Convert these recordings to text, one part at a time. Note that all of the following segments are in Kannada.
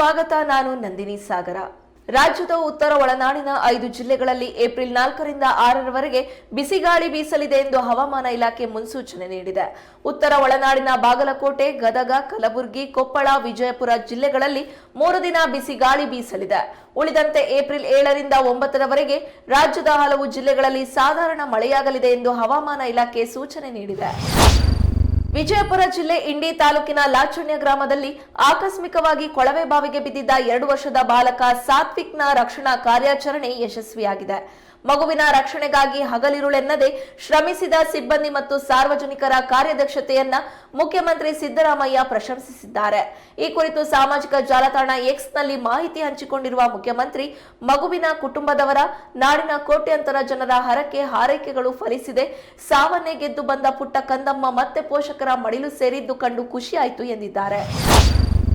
ಸ್ವಾಗತ ನಾನು ನಂದಿನಿ ಸಾಗರ. ರಾಜ್ಯದ ಉತ್ತರ ಒಳನಾಡಿನ ಐದು ಜಿಲ್ಲೆಗಳಲ್ಲಿ ಏಪ್ರಿಲ್ ನಾಲ್ಕರಿಂದ ಆರರವರೆಗೆ ಬಿಸಿಗಾಳಿ ಬೀಸಲಿದೆ ಎಂದು ಹವಾಮಾನ ಇಲಾಖೆ ಮುನ್ಸೂಚನೆ ನೀಡಿದೆ. ಉತ್ತರ ಒಳನಾಡಿನ ಬಾಗಲಕೋಟೆ, ಗದಗ, ಕಲಬುರಗಿ, ಕೊಪ್ಪಳ, ವಿಜಯಪುರ ಜಿಲ್ಲೆಗಳಲ್ಲಿ ಮೂರು ದಿನ ಬಿಸಿಗಾಳಿ ಬೀಸಲಿದೆ. ಉಳಿದಂತೆ ಏಪ್ರಿಲ್ ಏಳರಿಂದ ಒಂಬತ್ತರವರೆಗೆ ರಾಜ್ಯದ ಹಲವು ಜಿಲ್ಲೆಗಳಲ್ಲಿ ಸಾಧಾರಣ ಮಳೆಯಾಗಲಿದೆ ಎಂದು ಹವಾಮಾನ ಇಲಾಖೆ ಸೂಚನೆ ನೀಡಿದೆ. ವಿಜಯಪುರ ಜಿಲ್ಲೆ ಇಂಡಿ ತಾಲೂಕಿನ ಲಾಚುಣ್ಯ ಗ್ರಾಮದಲ್ಲಿ ಆಕಸ್ಮಿಕವಾಗಿ ಕೊಳವೆ ಬಾವಿಗೆ ಬಿದ್ದಿದ್ದ ಎರಡು ವರ್ಷದ ಬಾಲಕ ಸಾತ್ವಿಕ್ನ ರಕ್ಷಣಾ ಕಾರ್ಯಾಚರಣೆ ಯಶಸ್ವಿಯಾಗಿದೆ. ಮಗುವಿನ ರಕ್ಷಣೆಗಾಗಿ ಹಗಲಿರುಳೆನ್ನದೆ ಶ್ರಮಿಸಿದ ಸಿಬ್ಬಂದಿ ಮತ್ತು ಸಾರ್ವಜನಿಕರ ಕಾರ್ಯದಕ್ಷತೆಯನ್ನ ಮುಖ್ಯಮಂತ್ರಿ ಸಿದ್ದರಾಮಯ್ಯ ಪ್ರಶಂಸಿಸಿದ್ದಾರೆ. ಈ ಕುರಿತು ಸಾಮಾಜಿಕ ಜಾಲತಾಣ ಎಕ್ಸ್ನಲ್ಲಿ ಮಾಹಿತಿ ಹಂಚಿಕೊಂಡಿರುವ ಮುಖ್ಯಮಂತ್ರಿ, ಮಗುವಿನ ಕುಟುಂಬದವರ ನಾಡಿನ ಕೋಟ್ಯಂತರ ಜನರ ಹರಕೆ ಹಾರೈಕೆಗಳು ಫಲಿಸಿದೆ. ಸಾವನ್ನೇ ಗೆದ್ದು ಬಂದ ಪುಟ್ಟ ಕಂದಮ್ಮ ಮತ್ತೆ ಪೋಷಕರ ಮಡಿಲು ಸೇರಿದ್ದು ಕಂಡು ಖುಷಿಯಾಯಿತು ಎಂದಿದ್ದಾರೆ.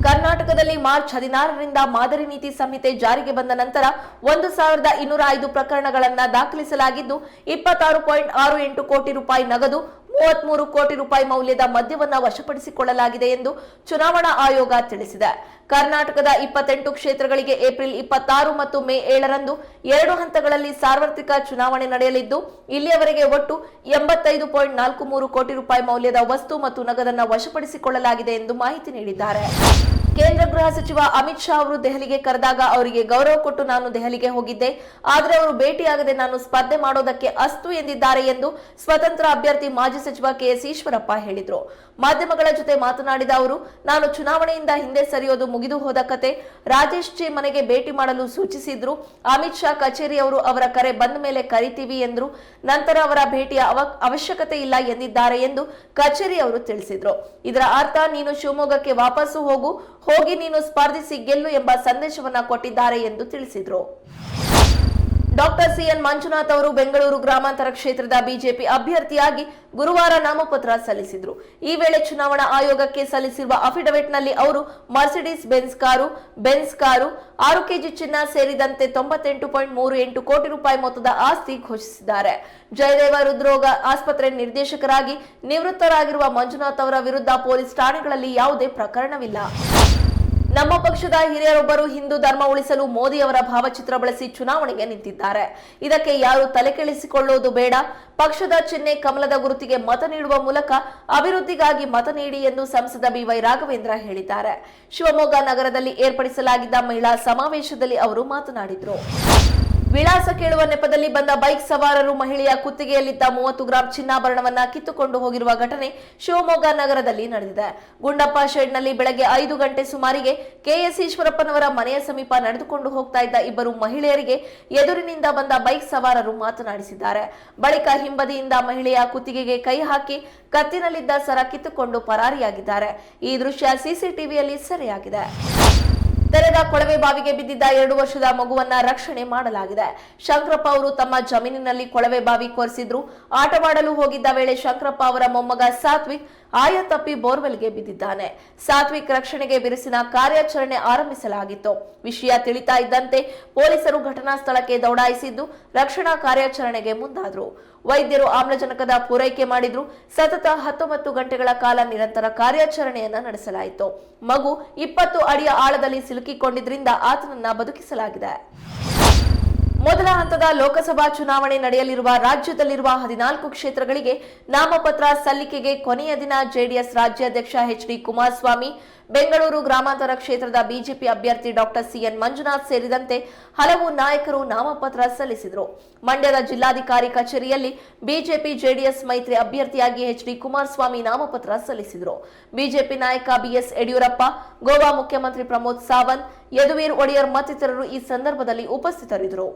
ಕರ್ನಾಟಕದಲ್ಲಿ ಮಾರ್ಚ್ ಹದಿನಾರರಿಂದ ಮಾದರಿ ನೀತಿ ಸಂಹಿತೆ ಜಾರಿಗೆ ಬಂದ ನಂತರ ಒಂದು ಸಾವಿರದ ಇನ್ನೂರ ಐದು ಪ್ರಕರಣಗಳನ್ನು ದಾಖಲಿಸಲಾಗಿದ್ದು, ಇಪ್ಪತ್ತಾರು ಪಾಯಿಂಟ್ ಆರು ಎಂಟು ಕೋಟಿ ರೂಪಾಯಿ ನಗದು, ಮೂವತ್ಮೂರು ಕೋಟಿ ರೂಪಾಯಿ ಮೌಲ್ಯದ ಮದ್ಯವನ್ನು ವಶಪಡಿಸಿಕೊಳ್ಳಲಾಗಿದೆ ಎಂದು ಚುನಾವಣಾ ಆಯೋಗ ತಿಳಿಸಿದೆ. ಕರ್ನಾಟಕದ ಇಪ್ಪತ್ತೆಂಟು ಕ್ಷೇತ್ರಗಳಿಗೆ ಏಪ್ರಿಲ್ ಇಪ್ಪತ್ತಾರು ಮತ್ತು ಮೇ ಏಳರಂದು ಎರಡು ಹಂತಗಳಲ್ಲಿ ಸಾರ್ವತ್ರಿಕ ಚುನಾವಣೆ ನಡೆಯಲಿದ್ದು, ಇಲ್ಲಿಯವರೆಗೆ ಒಟ್ಟು ಎಂಬತ್ತೈದು ಪಾಯಿಂಟ್ ನಾಲ್ಕು ಮೂರು ಕೋಟಿ ರೂಪಾಯಿ ಮೌಲ್ಯದ ವಸ್ತು ಮತ್ತು ನಗದನ್ನು ವಶಪಡಿಸಿಕೊಳ್ಳಲಾಗಿದೆ ಎಂದು ಮಾಹಿತಿ ನೀಡಿದ್ದಾರೆ. ಗೃಹ ಸಚಿವ ಅಮಿತ್ ಶಾ ಅವರು ದೆಹಲಿಗೆ ಕರೆದಾಗ ಅವರಿಗೆ ಗೌರವ ಕೊಟ್ಟು ನಾನು ದೆಹಲಿಗೆ ಹೋಗಿದ್ದೆ. ಆದರೆ ಅವರು ಭೇಟಿಯಾಗದೆ ನಾನು ಸ್ಪರ್ಧೆ ಮಾಡೋದಕ್ಕೆ ಅಸ್ತು ಎಂದಿದ್ದಾರೆ ಎಂದು ಸ್ವತಂತ್ರ ಅಭ್ಯರ್ಥಿ ಮಾಜಿ ಸಚಿವ ಕೆಎಸ್ ಈಶ್ವರಪ್ಪ ಹೇಳಿದ್ರು. ಮಾಧ್ಯಮಗಳ ಜೊತೆ ಮಾತನಾಡಿದ ಅವರು, ನಾನು ಚುನಾವಣೆಯಿಂದ ಹಿಂದೆ ಸರಿಯೋದು ಮುಗಿದು ಹೋದ ಕತೆ. ರಾಜೇಶ್ ಜಿ ಮನೆಗೆ ಭೇಟಿ ಮಾಡಲು ಸೂಚಿಸಿದ್ರು. ಅಮಿತ್ ಶಾ ಕಚೇರಿಯವರು ಅವರ ಕರೆ ಬಂದ ಮೇಲೆ ಕರಿತೀವಿ ಎಂದ್ರು. ನಂತರ ಅವರ ಭೇಟಿಯ ಅವ- ಅವಶ್ಯಕತೆ ಇಲ್ಲ ಎಂದಿದ್ದಾರೆ ಎಂದು ಕಚೇರಿ ಅವರು ತಿಳಿಸಿದ್ರು. ಇದರ ಅರ್ಥ, ನೀನು ಶಿವಮೊಗ್ಗಕ್ಕೆ ವಾಪಸ್ಸು ಹೋಗು. ಹೋಗಿ ನೀನು ಸ್ಪರ್ಧಿಸಿ ಗೆಲ್ಲು ಎಂಬ ಸಂದೇಶವನ್ನ ಕೊಟ್ಟಿದ್ದಾರೆ ಎಂದು ತಿಳಿಸಿದರು. ಡಾಕ್ಟರ್ ಸಿಎನ್ ಮಂಜುನಾಥ್ ಅವರು ಬೆಂಗಳೂರು ಗ್ರಾಮಾಂತರ ಕ್ಷೇತ್ರದ ಬಿಜೆಪಿ ಅಭ್ಯರ್ಥಿಯಾಗಿ ಗುರುವಾರ ನಾಮಪತ್ರ ಸಲ್ಲಿಸಿದರು. ಈ ವೇಳೆ ಚುನಾವಣಾ ಆಯೋಗಕ್ಕೆ ಸಲ್ಲಿಸಿರುವ ಅಫಿಡವಿಟ್ನಲ್ಲಿ ಅವರು Mercedes Benz car Benz car, ಆರು ಕೆಜಿ ಚಿನ್ನ ಸೇರಿದಂತೆ ತೊಂಬತ್ತೆಂಟು ಪಾಯಿಂಟ್ ಮೂರು ಎಂಟು ಕೋಟಿ ರೂಪಾಯಿ ಮೊತ್ತದ ಆಸ್ತಿ ಘೋಷಿಸಿದ್ದಾರೆ. ಜಯದೇವ ಹೃದ್ರೋಗ ಆಸ್ಪತ್ರೆ ನಿರ್ದೇಶಕರಾಗಿ ನಿವೃತ್ತರಾಗಿರುವ ಮಂಜುನಾಥ್ ಅವರ ವಿರುದ್ಧ ಪೊಲೀಸ್ ಠಾಣೆಗಳಲ್ಲಿ ಯಾವುದೇ ಪ್ರಕರಣವಿಲ್ಲ. ನಮ್ಮ ಪಕ್ಷದ ಹಿರಿಯರೊಬ್ಬರು ಹಿಂದೂ ಧರ್ಮ ಉಳಿಸಲು ಮೋದಿ ಅವರ ಭಾವಚಿತ್ರ ಬಳಸಿ ಚುನಾವಣೆಗೆ ನಿಂತಿದ್ದಾರೆ. ಇದಕ್ಕೆ ಯಾರು ತಲೆಕೆಳಿಸಿಕೊಳ್ಳುವುದು ಬೇಡ. ಪಕ್ಷದ ಚಿಹ್ನೆ ಕಮಲದ ಗುರುತಿಗೆ ಮತ ನೀಡುವ ಮೂಲಕ ಅಭಿವೃದ್ಧಿಗಾಗಿ ಮತ ನೀಡಿ ಎಂದು ಸಂಸದ ಬಿವೈ ರಾಘವೇಂದ್ರ ಹೇಳಿದ್ದಾರೆ. ಶಿವಮೊಗ್ಗ ನಗರದಲ್ಲಿ ಏರ್ಪಡಿಸಲಾಗಿದ್ದ ಮಹಿಳಾ ಸಮಾವೇಶದಲ್ಲಿ ಅವರು ಮಾತನಾಡಿದರು. ವಿಳಾಸ ಕೇಳುವ ನೆಪದಲ್ಲಿ ಬಂದ ಬೈಕ್ ಸವಾರರು ಮಹಿಳೆಯ ಕುತ್ತಿಗೆಯಲ್ಲಿದ್ದ ಮೂವತ್ತು ಗ್ರಾಂ ಚಿನ್ನಾಭರಣವನ್ನ ಕಿತ್ತುಕೊಂಡು ಹೋಗಿರುವ ಘಟನೆ ಶಿವಮೊಗ್ಗ ನಗರದಲ್ಲಿ ನಡೆದಿದೆ. ಗುಂಡಪ್ಪ ಶೆಡ್ನಲ್ಲಿ ಬೆಳಗ್ಗೆ ಐದು ಗಂಟೆ ಸುಮಾರಿಗೆ ಕೆಎಸ್ ಈಶ್ವರಪ್ಪನವರ ಮನೆಯ ಸಮೀಪ ನಡೆದುಕೊಂಡು ಹೋಗ್ತಾ ಇದ್ದ ಇಬ್ಬರು ಮಹಿಳೆಯರಿಗೆ ಎದುರಿನಿಂದ ಬಂದ ಬೈಕ್ ಸವಾರರು ಮಾತನಾಡಿಸಿದ್ದಾರೆ. ಬಳಿಕ ಹಿಂಬದಿಯಿಂದ ಮಹಿಳೆಯ ಕುತ್ತಿಗೆಗೆ ಕೈ ಹಾಕಿ ಕತ್ತಿನಲ್ಲಿದ್ದ ಸರ ಕಿತ್ತುಕೊಂಡು ಪರಾರಿಯಾಗಿದ್ದಾರೆ. ಈ ದೃಶ್ಯ ಸಿಸಿಟಿವಿಯಲ್ಲಿ ಸೆರೆಯಾಗಿದೆ. ತೆರೆದ ಕೊಳವೆ ಬಾವಿಗೆ ಬಿದ್ದಿದ್ದ ಎರಡು ವರ್ಷದ ಮಗುವನ್ನ ರಕ್ಷಣೆ ಮಾಡಲಾಗಿದೆ. ಶಂಕರಪ್ಪ ಅವರು ತಮ್ಮ ಜಮೀನಿನಲ್ಲಿ ಕೊಳವೆ ಬಾವಿ ಕೊರೆಸಿದ್ರು. ಆಟವಾಡಲು ಹೋಗಿದ್ದ ವೇಳೆ ಶಂಕರಪ್ಪ ಅವರ ಮೊಮ್ಮಗ ಸಾತ್ವಿಕ್ ಆಯ ತಪ್ಪಿ ಬೋರ್ವೆಲ್ಗೆ ಬಿದ್ದಿದ್ದಾನೆ. ಸಾತ್ವಿಕ್ ರಕ್ಷಣೆಗೆ ಬಿರುಸಿನ ಕಾರ್ಯಾಚರಣೆ ಆರಂಭಿಸಲಾಗಿತ್ತು. ವಿಷಯ ತಿಳಿತಾ ಇದ್ದಂತೆ ಪೊಲೀಸರು ಘಟನಾ ಸ್ಥಳಕ್ಕೆ ದೌಡಾಯಿಸಿದ್ದು ರಕ್ಷಣಾ ಕಾರ್ಯಾಚರಣೆಗೆ ಮುಂದಾದ್ರು. ವೈದ್ಯರು ಆಮ್ಲಜನಕದ ಪೂರೈಕೆ ಮಾಡಿದ್ರು. ಸತತ ಹತ್ತೊಂಬತ್ತು ಗಂಟೆಗಳ ಕಾಲ ನಿರಂತರ ಕಾರ್ಯಾಚರಣೆಯನ್ನ ನಡೆಸಲಾಯಿತು. ಮಗು ಇಪ್ಪತ್ತು ಅಡಿಯ ಆಳದಲ್ಲಿ ಸಿಲುಕಿಕೊಂಡಿದ್ರಿಂದ ಆತನನ್ನ ಬದುಕಿಸಲಾಗಿದೆ. ಮೊದಲ ಹಂತದ ಲೋಕಸಭಾ ಚುನಾವಣೆ ನಡೆಯಲಿರುವ ರಾಜ್ಯದಲ್ಲಿರುವ ಹದಿನಾಲ್ಕು ಕ್ಷೇತ್ರಗಳಿಗೆ ನಾಮಪತ್ರ ಸಲ್ಲಿಕೆಗೆ ಕೊನೆಯ ದಿನ ಜೆಡಿಎಸ್ ರಾಜ್ಯಾಧ್ಯಕ್ಷ ಎಚ್ ಡಿ ಕುಮಾರಸ್ವಾಮಿ, ಬೆಂಗಳೂರು ಗ್ರಾಮಾಂತರ ಕ್ಷೇತ್ರದ ಬಿಜೆಪಿ ಅಭ್ಯರ್ಥಿ ಡಾಕ್ಟರ್ ಸಿಎನ್ ಮಂಜುನಾಥ್ ಸೇರಿದಂತೆ ಹಲವು ನಾಯಕರು ನಾಮಪತ್ರ ಸಲ್ಲಿಸಿದರು. ಮಂಡ್ಯದ ಜಿಲ್ಲಾಧಿಕಾರಿ ಕಚೇರಿಯಲ್ಲಿ ಬಿಜೆಪಿ ಜೆಡಿಎಸ್ ಮೈತ್ರಿ ಅಭ್ಯರ್ಥಿಯಾಗಿ ಎಚ್ ಡಿ ಕುಮಾರಸ್ವಾಮಿ ನಾಮಪತ್ರ ಸಲ್ಲಿಸಿದರು. ಬಿಜೆಪಿ ನಾಯಕ ಬಿಎಸ್ ಯಡಿಯೂರಪ್ಪ, ಗೋವಾ ಮುಖ್ಯಮಂತ್ರಿ ಪ್ರಮೋದ್ ಸಾವಂತ್, ಯದುವೀರ್ ಒಡೆಯರ್ ಮತ್ತಿತರರು ಈ ಸಂದರ್ಭದಲ್ಲಿ ಉಪಸ್ಥಿತರಿದ್ದರು.